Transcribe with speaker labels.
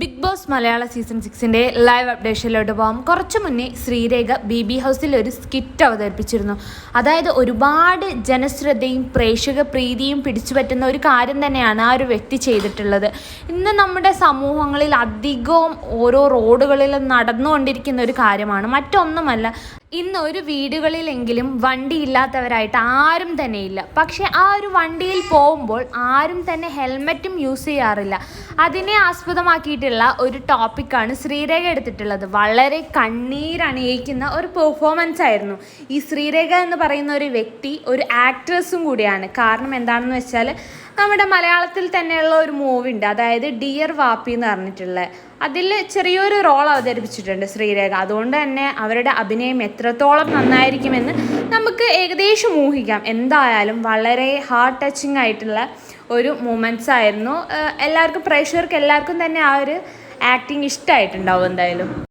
Speaker 1: Big Boss മലയാള season സിക്സിന്റെ live അപ്ഡേഷനിലോട്ട് പോകാം കുറച്ച് മുന്നേ ശ്രീരേഖ ബി ബി ഹൗസിൽ ഒരു സ്കിറ്റ് അവതരിപ്പിച്ചിരുന്നു. അതായത് ഒരുപാട് ജനശ്രദ്ധയും പ്രേക്ഷക പ്രീതിയും പിടിച്ചു പറ്റുന്ന ഒരു കാര്യം തന്നെയാണ് ആ ഒരു വ്യക്തി ചെയ്തിട്ടുള്ളത്. ഇന്ന് നമ്മുടെ സമൂഹങ്ങളിൽ അധികവും ഓരോ റോഡുകളിലും നടന്നുകൊണ്ടിരിക്കുന്ന ഒരു കാര്യമാണ്. മറ്റൊന്നുമല്ല ഇന്ന് ഒരു വീടുകളിലെങ്കിലും വണ്ടി ഇല്ലാത്തവരായിട്ട് ആരും തന്നെ ഇല്ല. പക്ഷേ ആ ഒരു വണ്ടിയിൽ പോകുമ്പോൾ ആരും തന്നെ ഹെൽമറ്റും യൂസ് ചെയ്യാറില്ല. അതിനെ ആസ്പദമാക്കിയിട്ടുള്ള ഒരു ടോപ്പിക്കാണ് ശ്രീരേഖ എടുത്തിട്ടുള്ളത്. വളരെ കണ്ണീരണിയിക്കുന്ന ഒരു പെർഫോമൻസ് ആയിരുന്നു ഈ ശ്രീരേഖ എന്ന് പറയുന്ന ഒരു വ്യക്തി ഒരു ആക്ട്രസും കൂടിയാണ്. കാരണം എന്താണെന്ന് വെച്ചാൽ നമ്മുടെ മലയാളത്തിൽ തന്നെയുള്ള ഒരു മൂവി ഉണ്ട് അതായത് ഡിയർ വാപ്പി എന്ന് പറഞ്ഞിട്ടുള്ള. അതിൽ ചെറിയൊരു റോൾ അവതരിപ്പിച്ചിട്ടുണ്ട് ശ്രീരേഖ. അതുകൊണ്ട് തന്നെ അവരുടെ അഭിനയം എത്രത്തോളം നന്നായിരിക്കുമെന്ന് നമുക്ക് ഏകദേശം ഊഹിക്കാം. എന്തായാലും വളരെ ഹാർട്ട് ടച്ചിങ് ആയിട്ടുള്ള ഒരു മൂമെന്റ്സ് ആയിരുന്നു. എല്ലാവർക്കും പ്രേക്ഷകർക്ക് എല്ലാവർക്കും തന്നെ ആ ഒരു ആക്ടിങ് ഇഷ്ടമായിട്ടുണ്ടാവും എന്തായാലും.